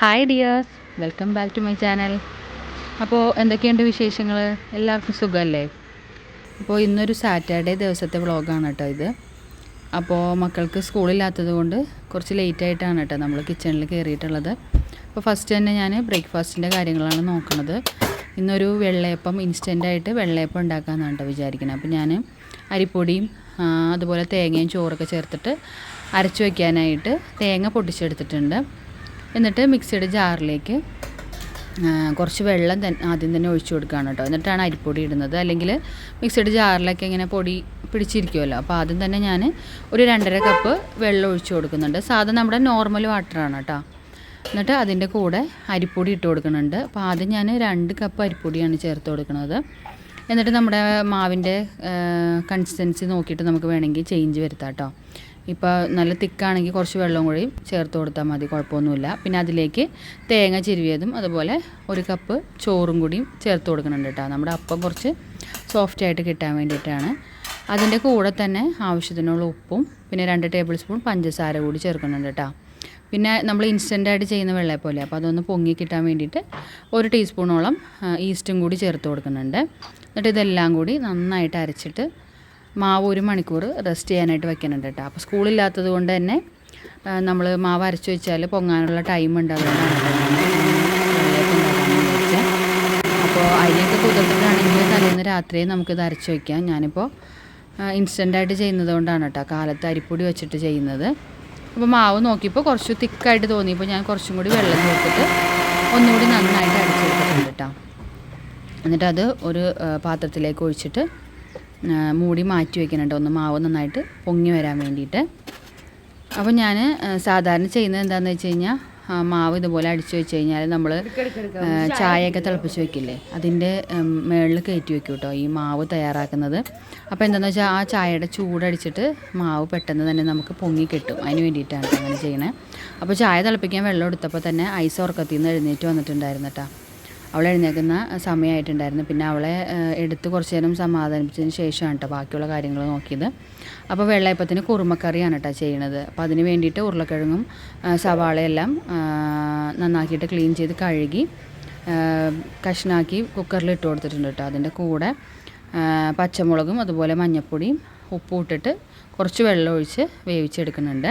Hi dears welcome back to my channel അപ്പോൾ എന്തൊക്കെയുണ്ട് വിശേഷങ്ങൾ എല്ലാവർക്കും സുഖമല്ലേ അപ്പോൾ ഇന്നൊരു സാറ്റർഡേ ദിവസത്തെ വ്ളോഗാണ് കേട്ടോ ഇത്. അപ്പോൾ മക്കൾക്ക് സ്കൂളില്ലാത്തത് കൊണ്ട് കുറച്ച് ലേറ്റ് ആയിട്ടാണ് കേട്ടോ നമ്മൾ കിച്ചണിൽ കയറിയിട്ടുള്ളത് അപ്പോൾ ഫസ്റ്റ് തന്നെ ഞാൻ ബ്രേക്ക്ഫാസ്റ്റിന്റെ കാര്യങ്ങളാണ് നോക്കുന്നത് ഇന്നൊരു വെള്ളയപ്പം ഇൻസ്റ്റന്റായിട്ട് വെള്ളയപ്പം ഉണ്ടാക്കാമെന്നാണ് കേട്ടോ വിചാരിക്കുന്നത് അപ്പോൾ ഞാൻ അരിപ്പൊടിയും അതുപോലെ തേങ്ങയും ചോറൊക്കെ ചേർത്തിട്ട് അരച്ചു വയ്ക്കാനായിട്ട് തേങ്ങ പൊട്ടിച്ചെടുത്തിട്ടുണ്ട്. എന്നിട്ട് മിക്സിയുടെ ജാറിലേക്ക് കുറച്ച് വെള്ളം തന്നെ ആദ്യം തന്നെ ഒഴിച്ചു കൊടുക്കുകയാണ് കേട്ടോ. എന്നിട്ടാണ് അരിപ്പൊടി ഇടുന്നത്. അല്ലെങ്കിൽ മിക്സിയുടെ ജാറിലൊക്കെ ഇങ്ങനെ പൊടി പിടിച്ചിരിക്കുമല്ലോ. അപ്പോൾ ആദ്യം തന്നെ ഞാൻ ഒരു രണ്ടര കപ്പ് വെള്ളം ഒഴിച്ചു കൊടുക്കുന്നുണ്ട്. സാധാ നമ്മുടെ നോർമൽ വാട്ടറാണ് കേട്ടോ. എന്നിട്ട് അതിന്റെ കൂടെ അരിപ്പൊടി ഇട്ട് കൊടുക്കുന്നുണ്ട്. അപ്പോൾ ആദ്യം ഞാൻ രണ്ട് കപ്പ് അരിപ്പൊടിയാണ് ചേർത്ത് കൊടുക്കുന്നത്. എന്നിട്ട് നമ്മുടെ മാവിന്റെ കൺസിസ്റ്റൻസി നോക്കിയിട്ട് നമുക്ക് വേണമെങ്കിൽ ചേഞ്ച് വരുത്താം കേട്ടോ. ഇപ്പോൾ നല്ല തിക്കാണെങ്കിൽ കുറച്ച് വെള്ളം കൂടി ചേർത്ത് കൊടുത്താൽ മതി കുഴപ്പമൊന്നുമില്ല പിന്നെ അതിലേക്ക് തേങ്ങ ചിരുവിയതും അതുപോലെ ഒരു കപ്പ് ചോറും കൂടിയും ചേർത്ത് കൊടുക്കുന്നുണ്ട് കേട്ടോ നമ്മുടെ അപ്പം കുറച്ച് സോഫ്റ്റ് ആയിട്ട് കിട്ടാൻ വേണ്ടിയിട്ടാണ്. അതിന്റെ കൂടെ തന്നെ ആവശ്യത്തിനുള്ള ഉപ്പും പിന്നെ രണ്ട് ടേബിൾ സ്പൂൺ പഞ്ചസാര കൂടി ചേർക്കുന്നുണ്ട് കേട്ടോ പിന്നെ നമ്മൾ ഇൻസ്റ്റന്റായിട്ട് ചെയ്യുന്ന വെള്ളയപ്പോലെ അപ്പോൾ അതൊന്ന് പൊങ്ങി കിട്ടാൻ വേണ്ടിയിട്ട് ഒരു ടീസ്പൂണോളം ഈസ്റ്റും കൂടി ചേർത്ത് കൊടുക്കുന്നുണ്ട്. എന്നിട്ട് ഇതെല്ലാം കൂടി നന്നായിട്ട് അരച്ചിട്ട് മാവ് ഒരു മണിക്കൂർ റെസ്റ്റ് ചെയ്യാനായിട്ട് വെക്കുന്നുണ്ട് കേട്ടോ. അപ്പോൾ സ്കൂളില്ലാത്തത് കൊണ്ട് തന്നെ നമ്മൾ മാവ് അരച്ച് വെച്ചാൽ പൊങ്ങാനുള്ള ടൈം ഉണ്ട് അപ്പോൾ അരിയൊക്കെ കുതിർത്തിട്ടാണെങ്കിൽ തലേന്ന് രാത്രി നമുക്കിത് അരച്ച് വയ്ക്കാം ഞാനിപ്പോൾ ഇൻസ്റ്റന്റായിട്ട് ചെയ്യുന്നത് കൊണ്ടാണ് കേട്ടോ. കാലത്ത് അരിപ്പൊടി വെച്ചിട്ട് ചെയ്യുന്നത്. അപ്പോൾ മാവ് നോക്കിയപ്പോൾ കുറച്ച് തിക്കായിട്ട് തോന്നിയപ്പോൾ ഞാൻ കുറച്ചും കൂടി വെള്ളം ചേർത്തിട്ട് ഒന്നുകൂടി നന്നായിട്ട് അരച്ചെടുത്തിട്ടുണ്ട് കേട്ടോ. എന്നിട്ട് അത് ഒരു പാത്രത്തിലേക്ക് ഒഴിച്ചിട്ട് മൂടി മാറ്റി വെക്കുന്നുണ്ട്. ഒന്ന് മാവ് നന്നായിട്ട് പൊങ്ങി വരാൻ വേണ്ടിയിട്ട്. അപ്പോൾ ഞാൻ സാധാരണ ചെയ്യുന്നത് എന്താണെന്ന് വെച്ച് കഴിഞ്ഞാൽ മാവ് ഇതുപോലെ അടിച്ചു വെച്ച് കഴിഞ്ഞാൽ നമ്മൾ ചായയൊക്കെ തിളപ്പിച്ച് വെക്കില്ലേ? അതിന്റെ മുകളിൽ കയറ്റി വെക്കും കേട്ടോ ഈ മാവ് തയ്യാറാക്കുന്നത്. അപ്പോൾ എന്താണെന്ന് വെച്ചാൽ ആ ചായയുടെ ചൂടടിച്ചിട്ട് മാവ് പെട്ടെന്ന് തന്നെ നമുക്ക് പൊങ്ങി കിട്ടും. അതിന് വേണ്ടിയിട്ടാണ് അങ്ങനെ ചെയ്യണേ. അപ്പോൾ ചായ തിളപ്പിക്കാൻ വെള്ളം എടുത്തപ്പോൾ തന്നെ ഐസ് ഉറക്കത്തിൽ നിന്ന് എഴുന്നേറ്റ് വന്നിട്ടുണ്ടായിരുന്നു കേട്ടോ. അവൾ എഴുന്നേൽക്കുന്ന സമയമായിട്ടുണ്ടായിരുന്നു. പിന്നെ അവളെ എടുത്ത് കുറച്ച് നേരം സമാധാനിപ്പിച്ചതിന് ശേഷമാണ് കേട്ടോ ബാക്കിയുള്ള കാര്യങ്ങൾ നോക്കിയത്. അപ്പോൾ വെള്ളയപ്പത്തിന് കുറുമക്കറിയാണ് കേട്ടോ ചെയ്യണത്. അപ്പോൾ അതിന് വേണ്ടിയിട്ട് ഉരുളക്കിഴങ്ങും സവാളയെല്ലാം നന്നാക്കിയിട്ട് ക്ലീൻ ചെയ്ത് കഴുകി കഷ്ണാക്കി കുക്കറിൽ ഇട്ട് കൊടുത്തിട്ടുണ്ട് കേട്ടോ. അതിന്റെ കൂടെ പച്ചമുളകും അതുപോലെ മഞ്ഞൾപ്പൊടിയും ഉപ്പും ഇട്ടിട്ട് കുറച്ച് വെള്ളം ഒഴിച്ച് വേവിച്ചെടുക്കുന്നുണ്ട്.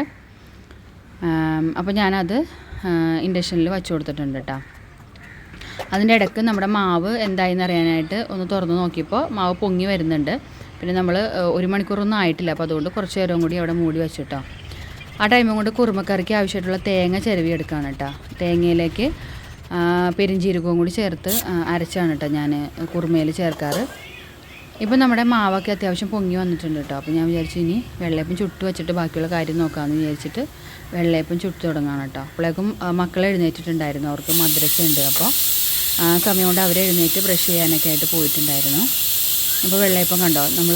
അപ്പോൾ ഞാനത് ഇൻഡക്ഷനിൽ വച്ചു കൊടുത്തിട്ടുണ്ട് കേട്ടോ. അതിന്റെ ഇടയ്ക്ക് നമ്മുടെ മാവ് എന്തായെന്ന് അറിയാനായിട്ട് ഒന്ന് തുറന്ന് നോക്കിയപ്പോൾ മാവ് പൊങ്ങി വരുന്നുണ്ട്. പിന്നെ നമ്മൾ ഒരു മണിക്കൂറൊന്നും ആയിട്ടില്ല. അപ്പോൾ അതുകൊണ്ട് കുറച്ച് നേരം കൂടി അവിടെ മൂടി വെച്ചിട്ടോ ആ ടൈമും കൊണ്ട് കുറുമക്കറിക്ക് ആവശ്യമായിട്ടുള്ള തേങ്ങ ചിരവി എടുക്കുകയാണ് കേട്ടോ. തേങ്ങയിലേക്ക് പെരിഞ്ചീരകവും കൂടി ചേർത്ത് അരച്ചാണ് കേട്ടോ ഞാൻ കുറുമയിൽ ചേർക്കാറ്. ഇപ്പം നമ്മുടെ മാവൊക്കെ അത്യാവശ്യം പൊങ്ങി വന്നിട്ടുണ്ട് കേട്ടോ. അപ്പോൾ ഞാൻ വിചാരിച്ചു ഇനി വെള്ളയപ്പം ചുട്ട് വെച്ചിട്ട് ബാക്കിയുള്ള കാര്യം നോക്കാമെന്ന് വിചാരിച്ചിട്ട് വെള്ളയപ്പം ചുട്ട് തുടങ്ങാണ് കേട്ടോ. അപ്പോഴേക്കും മക്കളെ എഴുന്നേറ്റിട്ടുണ്ടായിരുന്നു. അവർക്ക് മദ്രസ ഉണ്ട് അപ്പോൾ ആ സമയം കൊണ്ട് അവർ എഴുന്നേറ്റ് ബ്രഷ് ചെയ്യാനൊക്കെ ആയിട്ട് പോയിട്ടുണ്ടായിരുന്നു. അപ്പോൾ വെള്ളയപ്പം കണ്ടോ? നമ്മൾ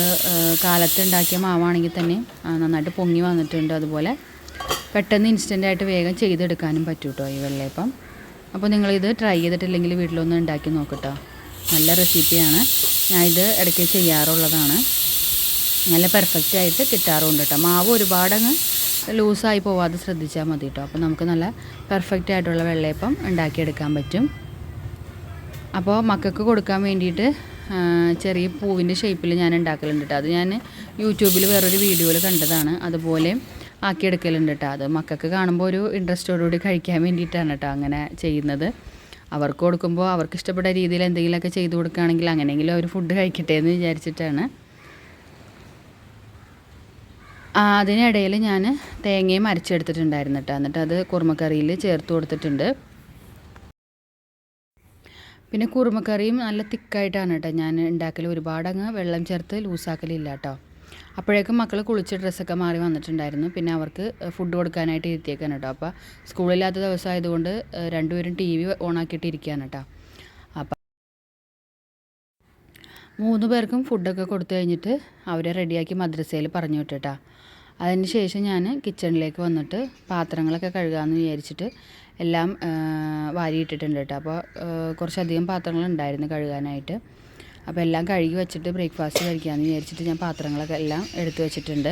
കാലത്ത് ഉണ്ടാക്കിയ മാവാണെങ്കിൽ തന്നെ നന്നായിട്ട് പൊങ്ങി വന്നിട്ടുണ്ട് അതുപോലെ. പെട്ടെന്ന് ഇൻസ്റ്റന്റായിട്ട് വേഗം ചെയ്തെടുക്കാനും പറ്റും കേട്ടോ ഈ വെള്ളയപ്പം. അപ്പോൾ നിങ്ങളിത് ട്രൈ ചെയ്തിട്ടില്ലെങ്കിൽ വീട്ടിലൊന്നും ഉണ്ടാക്കി നോക്കട്ടോ. നല്ല റെസിപ്പിയാണ് ഞാൻ ഇത് ഇടയ്ക്ക് ചെയ്യാറുള്ളതാണ്. നല്ല പെർഫെക്റ്റ് ആയിട്ട് കിട്ടാറുണ്ട് കേട്ടോ മാവ് ഒരുപാടങ്ങ് ലൂസായി പോവാതെ ശ്രദ്ധിച്ചാൽ മതി കേട്ടോ അപ്പോൾ നമുക്ക് നല്ല പെർഫെക്റ്റ് ആയിട്ടുള്ള വെള്ളയപ്പം ഉണ്ടാക്കിയെടുക്കാൻ പറ്റും. അപ്പോൾ മക്കൾക്ക് കൊടുക്കാൻ വേണ്ടിയിട്ട് ചെറിയ പൂവിന്റെ ഷേപ്പിൽ ഞാൻ ഉണ്ടാക്കലുണ്ട് കേട്ടോ അത് ഞാൻ യൂട്യൂബിൽ വേറൊരു വീഡിയോയിൽ കണ്ടതാണ്. അതുപോലെ ആക്കിയെടുക്കലുണ്ട് കേട്ടോ അത് മക്കൾക്ക് കാണുമ്പോൾ ഒരു ഇൻട്രസ്റ്റോടുകൂടി കഴിക്കാൻ വേണ്ടിയിട്ടാണ് കേട്ടോ അങ്ങനെ ചെയ്യുന്നത്. അവർക്ക് കൊടുക്കുമ്പോൾ അവർക്ക് ഇഷ്ടപ്പെട്ട രീതിയിൽ എന്തെങ്കിലുമൊക്കെ ചെയ്തു കൊടുക്കുകയാണെങ്കിൽ അങ്ങനെയെങ്കിലും അവർ ഫുഡ് കഴിക്കട്ടെ എന്ന് വിചാരിച്ചിട്ടാണ്. അതിനിടയിൽ ഞാൻ തേങ്ങയും അരച്ചെടുത്തിട്ടുണ്ടായിരുന്നു കേട്ടോ എന്നിട്ട് അത് കുറുമക്കറിയിൽ ചേർത്ത് കൊടുത്തിട്ടുണ്ട്. പിന്നെ കുറുമക്കറിയും നല്ല തിക്കായിട്ടാണ് കേട്ടോ ഞാൻ ഉണ്ടാക്കൽ ഒരുപാട് അങ്ങ് വെള്ളം ചേർത്ത് ലൂസാക്കലില്ല കേട്ടോ. അപ്പോഴേക്കും മക്കൾ കുളിച്ച് ഡ്രസ്സൊക്കെ മാറി വന്നിട്ടുണ്ടായിരുന്നു. പിന്നെ അവർക്ക് ഫുഡ് കൊടുക്കാനായിട്ട് ഇരുത്തിയേക്കാണ് കേട്ടോ. അപ്പോൾ സ്കൂളില്ലാത്ത ദിവസമായതുകൊണ്ട് രണ്ടുപേരും ടി വി ഓണാക്കിയിട്ട് ഇരിക്കുകയാണ് കേട്ടോ. അപ്പം മൂന്ന് പേർക്കും ഫുഡൊക്കെ കൊടുത്തു കഴിഞ്ഞിട്ട് അവരെ റെഡിയാക്കി മദ്രസയിൽ പറഞ്ഞു വിട്ടിട്ടാ അതിന് ശേഷം ഞാൻ കിച്ചണിലേക്ക് വന്നിട്ട് പാത്രങ്ങളൊക്കെ കഴുകാമെന്ന് വിചാരിച്ചിട്ട് എല്ലാം വാരിയിട്ടിട്ടുണ്ട് കേട്ടോ അപ്പോൾ കുറച്ചധികം പാത്രങ്ങൾ ഉണ്ടായിരുന്നു കഴുകാനായിട്ട്. അപ്പോൾ എല്ലാം കഴുകി വെച്ചിട്ട് ബ്രേക്ക്ഫാസ്റ്റ് കഴിക്കാമെന്ന് വിചാരിച്ചിട്ട് ഞാൻ പാത്രങ്ങളൊക്കെ എല്ലാം എടുത്തു വെച്ചിട്ടുണ്ട്.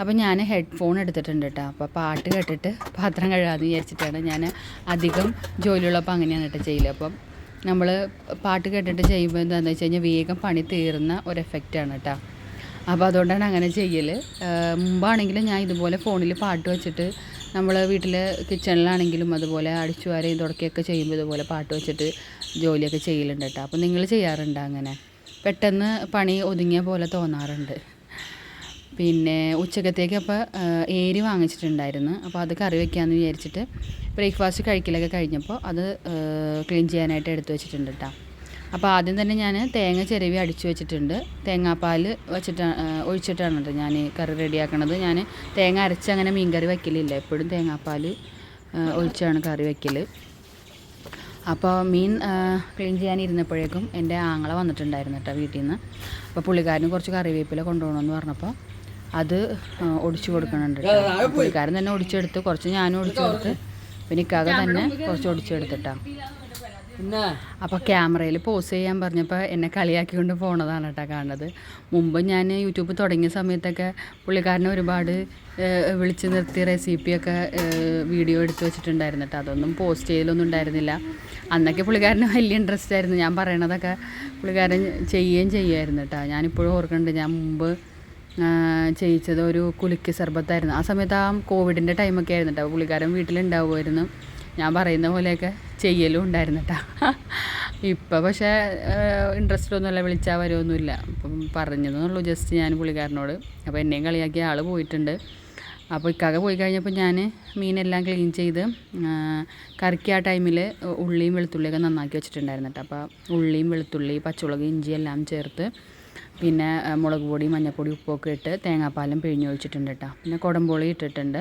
അപ്പോൾ ഞാൻ ഹെഡ്ഫോൺ എടുത്തിട്ടുണ്ട് കേട്ടോ അപ്പോൾ പാട്ട് കേട്ടിട്ട് പാത്രം കഴുകാമെന്ന് വിചാരിച്ചിട്ടാണ് ഞാൻ അധികം ജോലിയുള്ളപ്പോൾ അങ്ങനെയാണ് കേട്ടോ ചെയ്യൽ. അപ്പം നമ്മൾ പാട്ട് കേട്ടിട്ട് ചെയ്യുമ്പോൾ എന്താണെന്ന് വെച്ച് കഴിഞ്ഞാൽ വേഗം പണി തീർന്ന ഒരു എഫക്റ്റാണ് കേട്ടോ അപ്പോൾ അതുകൊണ്ടാണ് അങ്ങനെ ചെയ്യൽ മുമ്പാണെങ്കിലും ഞാൻ ഇതുപോലെ ഫോണിൽ പാട്ട് വെച്ചിട്ട് നമ്മൾ വീട്ടിൽ കിച്ചണിലാണെങ്കിലും അതുപോലെ അടിച്ചു വാരയും തുടക്കുകയൊക്കെ ചെയ്യുമ്പോൾ ഇതുപോലെ പാട്ട് വെച്ചിട്ട് ജോലിയൊക്കെ ചെയ്യലുണ്ട് കേട്ടോ. അപ്പോൾ നിങ്ങൾ ചെയ്യാറുണ്ട് അങ്ങനെ? പെട്ടെന്ന് പണി ഒതുങ്ങിയ പോലെ തോന്നാറുണ്ട്. പിന്നെ ഉച്ചക്കത്തേക്ക് അപ്പോൾ ഏരി വാങ്ങിച്ചിട്ടുണ്ടായിരുന്നു. അപ്പോൾ അത് കറി വെക്കാമെന്ന് വിചാരിച്ചിട്ട് ബ്രേക്ക്ഫാസ്റ്റ് കഴിക്കലൊക്കെ കഴിഞ്ഞപ്പോൾ അത് ക്ലീൻ ചെയ്യാനായിട്ട് എടുത്തു വെച്ചിട്ടുണ്ട് കേട്ടോ. അപ്പോൾ ആദ്യം തന്നെ ഞാൻ തേങ്ങ ചിരവി അടിച്ചു വെച്ചിട്ടുണ്ട്. തേങ്ങാപ്പാൽ വെച്ചിട്ടാണ് ഒഴിച്ചിട്ടാണ് കേട്ടോ ഞാൻ കറി റെഡിയാക്കണത്. ഞാൻ തേങ്ങ അരച്ച് അങ്ങനെ മീൻ കറി വയ്ക്കലില്ല എപ്പോഴും തേങ്ങാപ്പാൽ ഒഴിച്ചാണ് കറി വയ്ക്കൽ അപ്പോൾ മീൻ ക്ലീൻ ചെയ്യാനിരുന്നപ്പോഴേക്കും എന്റെ ആങ്ങള വന്നിട്ടുണ്ടായിരുന്നു കേട്ടോ വീട്ടിൽ നിന്ന് അപ്പോൾ പുള്ളിക്കാരന് കുറച്ച് കറിവേപ്പില കൊണ്ടുപോകണമെന്ന് പറഞ്ഞപ്പോൾ അത് ഒടിച്ചു കൊടുക്കണുണ്ട് പുള്ളിക്കാരൻ തന്നെ ഒടിച്ചെടുത്ത് കുറച്ച് ഞാനും ഒടിച്ചെടുത്ത് പിന്നെ ഇക്കാകെ തന്നെ കുറച്ച് ഒടിച്ചെടുത്തിട്ടാണ് അപ്പോൾ ക്യാമറയിൽ പോസ് ചെയ്യാൻ പറഞ്ഞപ്പോൾ എന്നെ കളിയാക്കിക്കൊണ്ട് പോണതാണ് കേട്ടോ കാണുന്നത്. മുമ്പ് ഞാൻ യൂട്യൂബ് തുടങ്ങിയ സമയത്തൊക്കെ പുള്ളിക്കാരനെ ഒരുപാട് വിളിച്ചു നിർത്തി റെസിപ്പിയൊക്കെ വീഡിയോ എടുത്ത് വെച്ചിട്ടുണ്ടായിരുന്നു കേട്ടോ. അതൊന്നും പോസ്റ്റ് ചെയ്യലൊന്നും ഉണ്ടായിരുന്നില്ല. അന്നൊക്കെ പുള്ളിക്കാരന് വലിയ ഇൻട്രസ്റ്റ് ആയിരുന്നു. ഞാൻ പറയണതൊക്കെ പുള്ളിക്കാരൻ ചെയ്യുകയും ചെയ്യുമായിരുന്നു കേട്ടോ. ഞാനിപ്പോഴും ഓർക്കുന്നുണ്ട് ഞാൻ മുമ്പ് ചെയ്യിച്ചത് ഒരു കുലുക്കി സർബത്തായിരുന്നു. ആ സമയത്ത് ആ കോവിഡിന്റെ ടൈമൊക്കെ ആയിരുന്നു കേട്ടോ. പുള്ളിക്കാരൻ വീട്ടിലുണ്ടാവുമായിരുന്നു. ഞാൻ പറയുന്ന പോലെയൊക്കെ ചെയ്യലും ഉണ്ടായിരുന്നു കേട്ടോ ഇപ്പം പക്ഷേ ഇൻട്രസ്റ്റ് ഒന്നുമില്ല വിളിച്ചാൽ വരുമൊന്നുമില്ല അപ്പം പറഞ്ഞതെന്നുള്ളൂ ജസ്റ്റ് ഞാൻ പുള്ളിക്കാരനോട്. അപ്പോൾ എന്നെയും കളിയാക്കിയ ആൾ പോയിട്ടുണ്ട്. അപ്പോൾ ഇക്കാക പോയി കഴിഞ്ഞപ്പോൾ ഞാൻ മീനെല്ലാം ക്ലീൻ ചെയ്ത് കറിക്ക് ആ ടൈമിൽ ഉള്ളിയും വെളുത്തുള്ളിയൊക്കെ നന്നാക്കി വെച്ചിട്ടുണ്ടായിരുന്നു കേട്ടോ അപ്പോൾ ഉള്ളിയും വെളുത്തുള്ളി പച്ചമുളക് ഇഞ്ചി എല്ലാം ചേർത്ത് പിന്നെ മുളക് പൊടി മഞ്ഞൾപ്പൊടി ഉപ്പൊക്കെ ഇട്ട് തേങ്ങാപ്പാലും പിഴിഞ്ഞൊഴിച്ചിട്ടുണ്ട് കേട്ടോ പിന്നെ കുടംപൊളി ഇട്ടിട്ടുണ്ട്.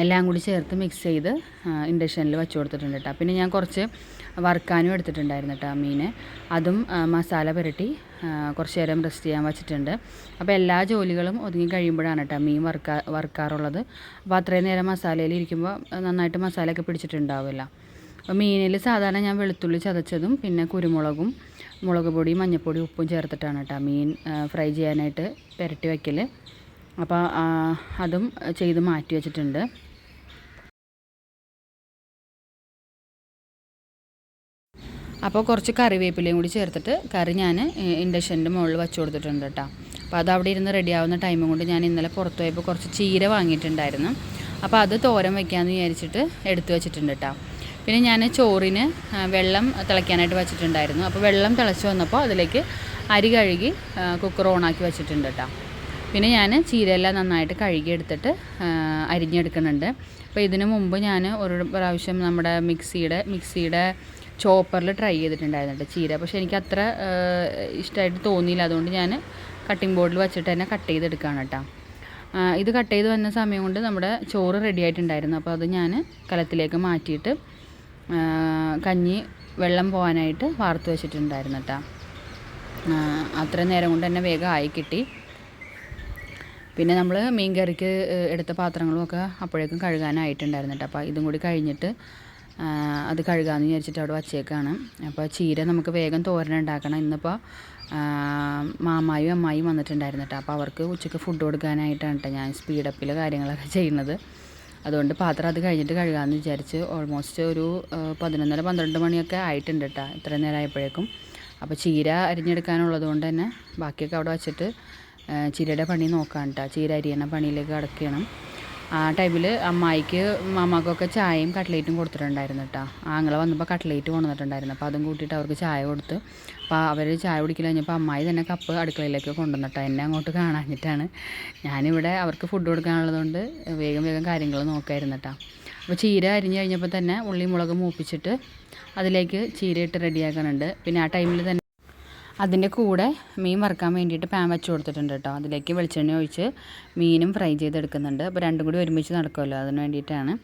എല്ലാം കൂടി ചേർത്ത് മിക്സ് ചെയ്ത് ഇൻഡക്ഷനിൽ വെച്ച് കൊടുത്തിട്ടുണ്ട് കേട്ടോ പിന്നെ ഞാൻ കുറച്ച് വറുക്കാനും എടുത്തിട്ടുണ്ടായിരുന്നു കേട്ടോ മീൻ അതും മസാല പുരട്ടി കുറച്ച് നേരം റെസ്റ്റ് ചെയ്യാൻ വെച്ചിട്ടുണ്ട്. അപ്പോൾ എല്ലാ ജോലികളും ഒതുങ്ങി കഴിയുമ്പോഴാണ് കേട്ടോ മീൻ വറുക്കാ വറുക്കാറുള്ളത്. അപ്പോൾ അത്രയും നേരം മസാലയിൽ ഇരിക്കുമ്പോൾ നന്നായിട്ട് മസാലയൊക്കെ പിടിച്ചിട്ടുണ്ടാവില്ല. അപ്പോൾ മീനിൽ സാധാരണ ഞാൻ വെളുത്തുള്ളി ചതച്ചതും പിന്നെ കുരുമുളകും മുളക് പൊടി മഞ്ഞൾപ്പൊടി ഉപ്പും ചേർത്തിട്ടാണ് കേട്ടോ മീൻ ഫ്രൈ ചെയ്യാനായിട്ട് പുരട്ടി വയ്ക്കൽ അപ്പോൾ അതും ചെയ്ത് മാറ്റി വെച്ചിട്ടുണ്ട്. അപ്പോൾ കുറച്ച് കറിവേപ്പിലയും കൂടി ചേർത്തിട്ട് കറി ഞാൻ ഇൻഡക്ഷന്റെ മുകളിൽ വെച്ച് കൊടുത്തിട്ടുണ്ട് കേട്ടോ അപ്പോൾ അത് അവിടെ ഇരുന്ന് റെഡിയാവുന്ന ടൈമും കൊണ്ട് ഞാൻ ഇന്നലെ പുറത്ത് പോയപ്പോൾ കുറച്ച് ചീര വാങ്ങിയിട്ടുണ്ടായിരുന്നു. അപ്പോൾ അത് തോരൻ വയ്ക്കാമെന്ന് വിചാരിച്ചിട്ട് എടുത്തു വെച്ചിട്ടുണ്ട് കേട്ടോ പിന്നെ ഞാൻ ചോറിന് വെള്ളം തിളയ്ക്കാനായിട്ട് വെച്ചിട്ടുണ്ടായിരുന്നു. അപ്പോൾ വെള്ളം തിളച്ച് വന്നപ്പോൾ അതിലേക്ക് അരി കഴുകി കുക്കർ ഓണാക്കി വെച്ചിട്ടുണ്ട് കേട്ടോ പിന്നെ ഞാൻ ചീരയെല്ലാം നന്നായിട്ട് കഴുകിയെടുത്തിട്ട് അരിഞ്ഞെടുക്കുന്നുണ്ട്. അപ്പോൾ ഇതിനു മുമ്പ് ഞാൻ ഒരു പ്രാവശ്യം നമ്മുടെ മിക്സിയുടെ മിക്സിയുടെ ചോപ്പറിൽ ട്രൈ ചെയ്തിട്ടുണ്ടായിരുന്നു ചീര. പക്ഷേ എനിക്ക് അത്ര ഇഷ്ടമായിട്ട് തോന്നിയില്ല. അതുകൊണ്ട് ഞാൻ കട്ടിംഗ് ബോർഡിൽ വെച്ചിട്ട് തന്നെ കട്ട് ചെയ്തെടുക്കുകയാണ് കേട്ടോ. ഇത് കട്ട് ചെയ്ത് വന്ന സമയം കൊണ്ട് നമ്മുടെ ചോറ് റെഡി ആയിട്ടുണ്ടായിരുന്നു. അപ്പോൾ അത് ഞാൻ കലത്തിലേക്ക് മാറ്റിയിട്ട് കഞ്ഞി വെള്ളം പോകാനായിട്ട് വാർത്ത് വെച്ചിട്ടുണ്ടായിരുന്നു കേട്ടോ. അത്ര നേരം കൊണ്ട് തന്നെ വേഗം ആയി കിട്ടി. പിന്നെ നമ്മൾ മീൻ കറിക്ക് എടുത്ത പാത്രങ്ങളുമൊക്കെ അപ്പോഴേക്കും കഴുകാനായിട്ടുണ്ടായിരുന്നു കേട്ടോ അപ്പോൾ ഇതും കൂടി കഴിഞ്ഞിട്ട് അത് കഴുകാമെന്ന് വിചാരിച്ചിട്ട് അവിടെ വച്ചേക്കാണ്. അപ്പോൾ ചീര നമുക്ക് വേഗം തോരൻ ഉണ്ടാക്കണം. ഇന്നിപ്പോൾ മാമായും അമ്മായും വന്നിട്ടുണ്ടായിരുന്നു കേട്ടോ അപ്പോൾ അവർക്ക് ഉച്ചയ്ക്ക് ഫുഡ് കൊടുക്കാനായിട്ടാണ് കേട്ടോ ഞാൻ സ്പീഡപ്പിൽ കാര്യങ്ങളൊക്കെ ചെയ്യുന്നത്. അതുകൊണ്ട് പാത്രം അത് കഴിഞ്ഞിട്ട് കഴുകാമെന്ന് വിചാരിച്ച് ഓൾമോസ്റ്റ് ഒരു പതിനൊന്നര പന്ത്രണ്ട് മണിയൊക്കെ ആയിട്ടുണ്ട് കേട്ടോ ഇത്ര നേരം ആയപ്പോഴേക്കും. അപ്പോൾ ചീര അരിഞ്ഞെടുക്കാനുള്ളത് കൊണ്ട് തന്നെ ബാക്കിയൊക്കെ അവിടെ വച്ചിട്ട് ചീരയുടെ പണി നോക്കാൻ കേട്ടോ ചീര അരിയണ പണിയിലേക്ക് കിടക്കണം ആ ടൈമിൽ അമ്മായിക്ക് മാമാക്കൊക്കെ ചായയും കട്ട്ലേറ്റും കൊടുത്തിട്ടുണ്ടായിരുന്നു കേട്ടോ ആങ്ങളെ വന്നപ്പോൾ കട്ട്ലേറ്റ് കൊണ്ടുവന്നിട്ടുണ്ടായിരുന്നു. അപ്പോൾ അതും കൂട്ടിയിട്ട് അവർക്ക് ചായ കൊടുത്ത് അപ്പോൾ അവർ ചായ കുടിക്കില്ല കഴിഞ്ഞപ്പോൾ അമ്മായി തന്നെ കപ്പ് അടുക്കളയിലേക്ക് കൊണ്ടുവന്നിട്ടോ എന്നെ അങ്ങോട്ട് കാണാഞ്ഞിട്ടാണ്. ഞാനിവിടെ അവർക്ക് ഫുഡ് കൊടുക്കാനുള്ളതുകൊണ്ട് വേഗം വേഗം കാര്യങ്ങൾ നോക്കായിരുന്നു കേട്ടോ അപ്പോൾ ചീര അരിഞ്ഞ് കഴിഞ്ഞപ്പോൾ തന്നെ ഉള്ളി മുളക് മൂപ്പിച്ചിട്ട് അതിലേക്ക് ചീര ഇട്ട് റെഡിയാക്കാനുണ്ട് പിന്നെ ആ ടൈമിൽ തന്നെ അതിന്റെ കൂടെ മീൻ വറുക്കാൻ വേണ്ടിയിട്ട് പാൻ വെച്ച് കൊടുത്തിട്ടുണ്ട് കേട്ടോ അതിലേക്ക് വെളിച്ചെണ്ണ ഒഴിച്ച് മീനും ഫ്രൈ ചെയ്തെടുക്കുന്നുണ്ട്. അപ്പോൾ രണ്ടും കൂടി ഒരുമിച്ച് നടക്കുമല്ലോ അതിന് വേണ്ടിയിട്ടാണ്.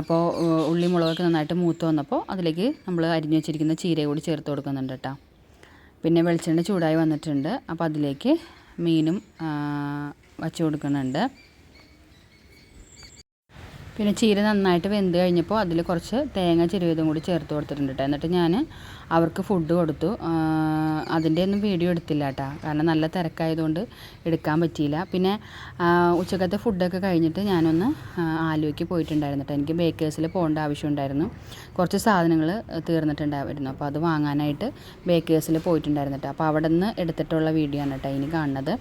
അപ്പോൾ ഉള്ളി മുളകൊക്കെ നന്നായിട്ട് മൂത്ത് വന്നപ്പോൾ അതിലേക്ക് നമ്മൾ അരിഞ്ഞു വെച്ചിരിക്കുന്ന ചീര കൂടി ചേർത്ത് കൊടുക്കുന്നുണ്ട് കേട്ടോ പിന്നെ വെളിച്ചെണ്ണ ചൂടായി വന്നിട്ടുണ്ട്. അപ്പോൾ അതിലേക്ക് മീനും വച്ച് കൊടുക്കുന്നുണ്ട്. പിന്നെ ചീര നന്നായിട്ട് വെന്ത് കഴിഞ്ഞപ്പോൾ അതിൽ കുറച്ച് തേങ്ങ ചെരുവതും കൂടി ചേർത്ത് കൊടുത്തിട്ടുണ്ട് കേട്ടോ. എന്നിട്ട് ഞാൻ അവർക്ക് ഫുഡ് കൊടുത്തു. അതിന്റെ ഒന്നും വീഡിയോ എടുത്തില്ല കേട്ടോ. കാരണം നല്ല തിരക്കായതുകൊണ്ട് എടുക്കാൻ പറ്റിയില്ല. പിന്നെ ഉച്ചക്കത്തെ ഫുഡൊക്കെ കഴിഞ്ഞിട്ട് ഞാനൊന്ന് ആലുവയ്ക്ക് പോയിട്ടുണ്ടായിരുന്നു കേട്ടോ. എനിക്ക് ബേക്കേഴ്സിൽ പോകേണ്ട ആവശ്യമുണ്ടായിരുന്നു. കുറച്ച് സാധനങ്ങൾ തീർന്നിട്ടുണ്ടായിരുന്നു. അപ്പോൾ അത് വാങ്ങാനായിട്ട് ബേക്കേഴ്സിൽ പോയിട്ടുണ്ടായിരുന്നു കേട്ടോ. അപ്പോൾ അവിടെ നിന്ന് എടുത്തിട്ടുള്ള വീഡിയോ ആണ് കേട്ടോ ഇനി കാണുന്നത്.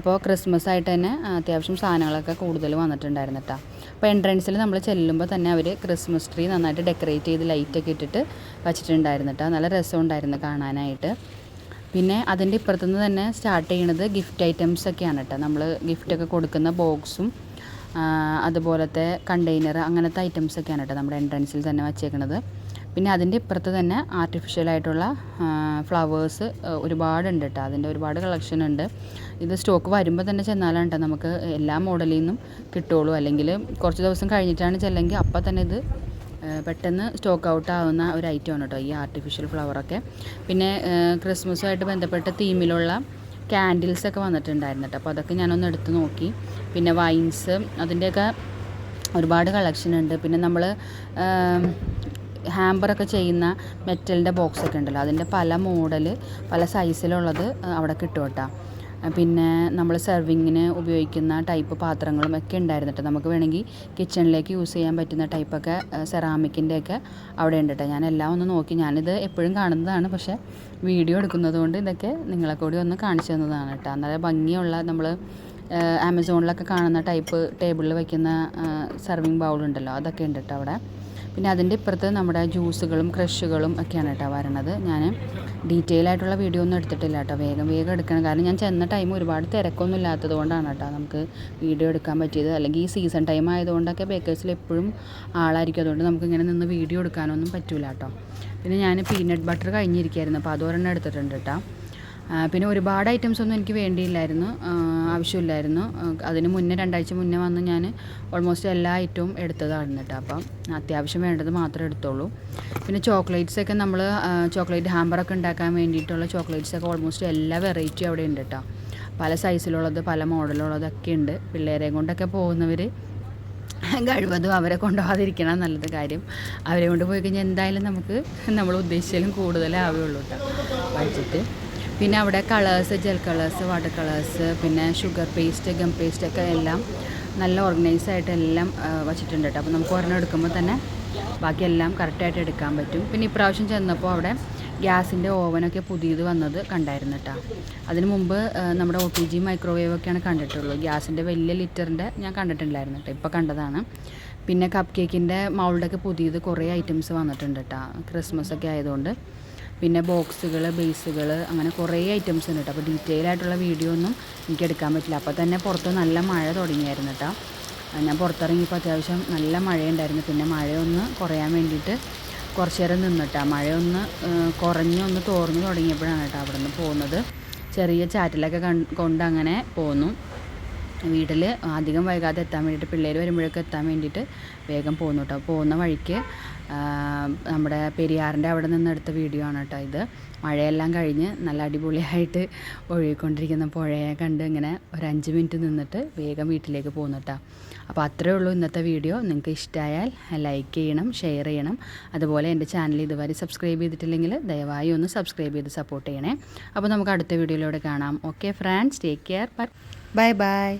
അപ്പോൾ ക്രിസ്മസ് ആയിട്ട് തന്നെ അത്യാവശ്യം സാധനങ്ങളൊക്കെ കൂടുതൽ വന്നിട്ടുണ്ടായിരുന്നു കേട്ടോ. അപ്പോൾ എൻട്രൻസിൽ നമ്മൾ ചെല്ലുമ്പോൾ തന്നെ അവർ ക്രിസ്മസ് ട്രീ നന്നായിട്ട് ഡെക്കറേറ്റ് ചെയ്ത് ലൈറ്റൊക്കെ ഇട്ടിട്ട് വച്ചിട്ടുണ്ടായിരുന്നു കേട്ടോ നല്ല രസമുണ്ടായിരുന്നു കാണാനായിട്ട്. പിന്നെ അതിന്റെ ഇപ്പുറത്തുനിന്ന് തന്നെ സ്റ്റാർട്ട് ചെയ്യണത് ഗിഫ്റ്റ് ഐറ്റംസ് ഒക്കെയാണ് കേട്ടോ നമ്മൾ ഗിഫ്റ്റൊക്കെ കൊടുക്കുന്ന ബോക്സും അതുപോലത്തെ കണ്ടെയ്നർ അങ്ങനത്തെ ഐറ്റംസ് ഒക്കെയാണ് കേട്ടോ നമ്മുടെ എൻട്രൻസിൽ തന്നെ വച്ചേക്കണത്. പിന്നെ അതിന്റെ ഇപ്പുറത്ത് തന്നെ ആർട്ടിഫിഷ്യലായിട്ടുള്ള ഫ്ലവേഴ്സ് ഒരുപാടുണ്ട് കേട്ടോ അതിന്റെ ഒരുപാട് കളക്ഷൻ ഉണ്ട്. ഇത് സ്റ്റോക്ക് വരുമ്പോൾ തന്നെ ചെന്നാലാണ് കേട്ടോ നമുക്ക് എല്ലാ മോഡലിൽ നിന്നും കിട്ടുള്ളൂ. അല്ലെങ്കിൽ കുറച്ച് ദിവസം കഴിഞ്ഞിട്ടാണ് ചെല്ലെങ്കിൽ അപ്പം തന്നെ ഇത് പെട്ടെന്ന് സ്റ്റോക്ക് ഔട്ട് ആവുന്ന ഒരു ഐറ്റം ആണ് കേട്ടോ ഈ ആർട്ടിഫിഷ്യൽ ഫ്ലവറൊക്കെ പിന്നെ ക്രിസ്മസുമായിട്ട് ബന്ധപ്പെട്ട തീമിലുള്ള ക്യാൻഡിൽസൊക്കെ വന്നിട്ടുണ്ടായിരുന്നു കേട്ടോ അപ്പോൾ അതൊക്കെ ഞാനൊന്ന് എടുത്ത് നോക്കി. പിന്നെ വൈൻസ് അതിന്റെയൊക്കെ ഒരുപാട് കളക്ഷൻ ഉണ്ട്. പിന്നെ നമ്മൾ ഹാമ്പറൊക്കെ ചെയ്യുന്ന മെറ്റലിന്റെ ബോക്സൊക്കെ ഉണ്ടല്ലോ. അതിന്റെ പല മോഡൽ പല സൈസിലുള്ളത് അവിടെ കിട്ടും കേട്ടോ പിന്നെ നമ്മൾ സെർവിങ്ങിന് ഉപയോഗിക്കുന്ന ടൈപ്പ് പാത്രങ്ങളും ഒക്കെ ഉണ്ടായിരുന്നു കേട്ടോ നമുക്ക് വേണമെങ്കിൽ കിച്ചണിലേക്ക് യൂസ് ചെയ്യാൻ പറ്റുന്ന ടൈപ്പൊക്കെ സെറാമിക്കിന്റെ ഒക്കെ അവിടെ ഉണ്ട് കേട്ടോ ഞാൻ എല്ലാം ഒന്ന് നോക്കി. ഞാനിത് എപ്പോഴും കാണുന്നതാണ്. പക്ഷേ വീഡിയോ എടുക്കുന്നത് കൊണ്ട് ഇതൊക്കെ നിങ്ങളെ കൂടി ഒന്ന് കാണിച്ചു തന്നതാണ് കേട്ടോ അന്നേരം ഭംഗിയുള്ള നമ്മൾ ആമസോണിലൊക്കെ കാണുന്ന ടൈപ്പ് ടേബിളിൽ വയ്ക്കുന്ന സെർവിങ് ബൗളുണ്ടല്ലോ അതൊക്കെ ഉണ്ട് കേട്ടോ അവിടെ. പിന്നെ അതിന്റെ ഇപ്പുറത്ത് നമ്മുടെ ജ്യൂസുകളും ക്രഷുകളും ഒക്കെയാണ് കേട്ടോ വരണത്. ഞാൻ ഡീറ്റെയിൽ ആയിട്ടുള്ള വീഡിയോ ഒന്നും എടുത്തിട്ടില്ല കേട്ടോ. വേഗം വേഗം എടുക്കണം. കാരണം ഞാൻ ചെന്ന ടൈം ഒരുപാട് തിരക്കൊന്നും ഇല്ലാത്തത് കൊണ്ടാണ് കേട്ടോ നമുക്ക് വീഡിയോ എടുക്കാൻ പറ്റിയത്. അല്ലെങ്കിൽ ഈ സീസൺ ടൈം ആയതുകൊണ്ടൊക്കെ ബേക്കേഴ്സിൽ എപ്പോഴും ആളായിരിക്കും. അതുകൊണ്ട് നമുക്ക് ഇങ്ങനെ നിന്ന് വീഡിയോ എടുക്കാനൊന്നും പറ്റില്ല കേട്ടോ. പിന്നെ ഞാൻ പീനട്ട് ബട്ടർ കഴിഞ്ഞിരിക്കുകയായിരുന്നു. അപ്പോൾ അതോരെണ്ണം എടുത്തിട്ടുണ്ട് കേട്ടോ. പിന്നെ ഒരുപാട് ഐറ്റംസ് ഒന്നും എനിക്ക് വേണ്ടിയില്ലായിരുന്നു. ആവശ്യമില്ലായിരുന്നു. അതിന് മുന്നേ രണ്ടാഴ്ച മുന്നേ വന്ന് ഞാൻ ഓൾമോസ്റ്റ് എല്ലാ ഐറ്റവും എടുത്തതാണ് കേട്ടോ അപ്പം അത്യാവശ്യം വേണ്ടത് മാത്രമേ എടുത്തോളൂ. പിന്നെ ചോക്ലേറ്റ്സ് ഒക്കെ നമ്മൾ ചോക്ലേറ്റ് ഹാമ്പറൊക്കെ ഉണ്ടാക്കാൻ വേണ്ടിയിട്ടുള്ള ചോക്ലേറ്റ്സ് ഒക്കെ ഓൾമോസ്റ്റ് എല്ലാ വെറൈറ്റിയും അവിടെ ഉണ്ട് കേട്ടോ പല സൈസിലുള്ളത് പല മോഡലുള്ളതൊക്കെ ഉണ്ട്. പിള്ളേരെയും കൊണ്ടൊക്കെ പോകുന്നവർ കഴിവതും അവരെ കൊണ്ടുപോകാതിരിക്കണം നല്ലത് കാര്യം. അവരെ കൊണ്ട് പോയി കഴിഞ്ഞാൽ എന്തായാലും നമുക്ക് നമ്മൾ ഉദ്ദേശിച്ചാലും കൂടുതലേ ആവുകയുള്ളൂ കേട്ടോ ബഡ്ജറ്റ് പിന്നെ അവിടെ colours gel colours water colours പിന്നെ ഷുഗർ പേസ്റ്റ് ഗം പേസ്റ്റ് ഒക്കെ എല്ലാം നല്ല ഓർഗനൈസ് ആയിട്ട് എല്ലാം വച്ചിട്ടുണ്ട് കേട്ടോ അപ്പോൾ നമുക്ക് ഒരെണ്ണം എടുക്കുമ്പോൾ തന്നെ ബാക്കിയെല്ലാം കറക്റ്റായിട്ട് എടുക്കാൻ പറ്റും. പിന്നെ ഇപ്രാവശ്യം ചെന്നപ്പോൾ അവിടെ ഗ്യാസിന്റെ ഓവനൊക്കെ പുതിയത് വന്നത് കണ്ടായിരുന്നു കേട്ടോ അതിന് മുമ്പ് നമ്മുടെ ഒ പി ജി മൈക്രോവേവ് ഒക്കെയാണ് കണ്ടിട്ടുള്ളൂ. ഗ്യാസിന്റെ വലിയ ലിറ്ററിന്റെ ഞാൻ കണ്ടിട്ടുണ്ടായിരുന്നു കേട്ടോ ഇപ്പോൾ കണ്ടതാണ്. പിന്നെ കപ്പ് കേക്കിന്റെ മൗൾഡൊക്കെ പുതിയത് കുറേ ഐറ്റംസ് വന്നിട്ടുണ്ട് കേട്ടോ ക്രിസ്മസ് ഒക്കെ ആയതുകൊണ്ട്. പിന്നെ ബോക്സുകൾ ബേസുകൾ അങ്ങനെ കുറേ ഐറ്റംസ് ഉണ്ട് കേട്ടോ അപ്പോൾ ഡീറ്റെയിൽ ആയിട്ടുള്ള വീഡിയോ ഒന്നും എനിക്ക് എടുക്കാൻ പറ്റില്ല. അപ്പോൾ തന്നെ പുറത്ത് നല്ല മഴ തുടങ്ങിയായിരുന്നു കേട്ടോ ഞാൻ പുറത്തിറങ്ങിയപ്പോൾ അത്യാവശ്യം നല്ല മഴയുണ്ടായിരുന്നു. പിന്നെ മഴയൊന്ന് കുറയാൻ വേണ്ടിയിട്ട് കുറച്ച് നേരം നിന്നിട്ടാ മഴയൊന്ന് കുറഞ്ഞൊന്ന് തോർന്നു തുടങ്ങിയപ്പോഴാണ് കേട്ടോ അവിടെ നിന്ന് പോകുന്നത്. ചെറിയ ചാറ്റിലൊക്കെ കൊണ്ട് അങ്ങനെ പോന്നു. വീട്ടിൽ അധികം വൈകാതെ എത്താൻ വേണ്ടിയിട്ട് പിള്ളേർ വരുമ്പോഴൊക്കെ എത്താൻ വേണ്ടിയിട്ട് വേഗം പോകുന്നു കേട്ടോ പോകുന്ന വഴിക്ക് നമ്മുടെ പെരിയാറിന്റെ അവിടെ നിന്ന് എടുത്ത വീഡിയോ ആണ് കേട്ടോ ഇത്. മഴയെല്ലാം കഴിഞ്ഞ് നല്ല അടിപൊളിയായിട്ട് ഒഴുകിക്കൊണ്ടിരിക്കുന്ന പുഴയെ കണ്ട് ഇങ്ങനെ ഒരു അഞ്ച് മിനിറ്റ് നിന്നിട്ട് വേഗം വീട്ടിലേക്ക് പോകുന്നു കേട്ടോ. അപ്പോൾ അത്രേ ഉള്ളൂ ഇന്നത്തെ വീഡിയോ. നിങ്ങൾക്ക് ഇഷ്ടമായാൽ ലൈക്ക് ചെയ്യണം ഷെയർ ചെയ്യണം. അതുപോലെ എന്റെ ചാനൽ ഇതുവരെ സബ്സ്ക്രൈബ് ചെയ്തിട്ടില്ലെങ്കിൽ ദയവായി ഒന്ന് സബ്സ്ക്രൈബ് ചെയ്ത് സപ്പോർട്ട് ചെയ്യണേ. അപ്പോൾ നമുക്ക് അടുത്ത വീഡിയോയിലൂടെ കാണാം. Okay friends take care bye bye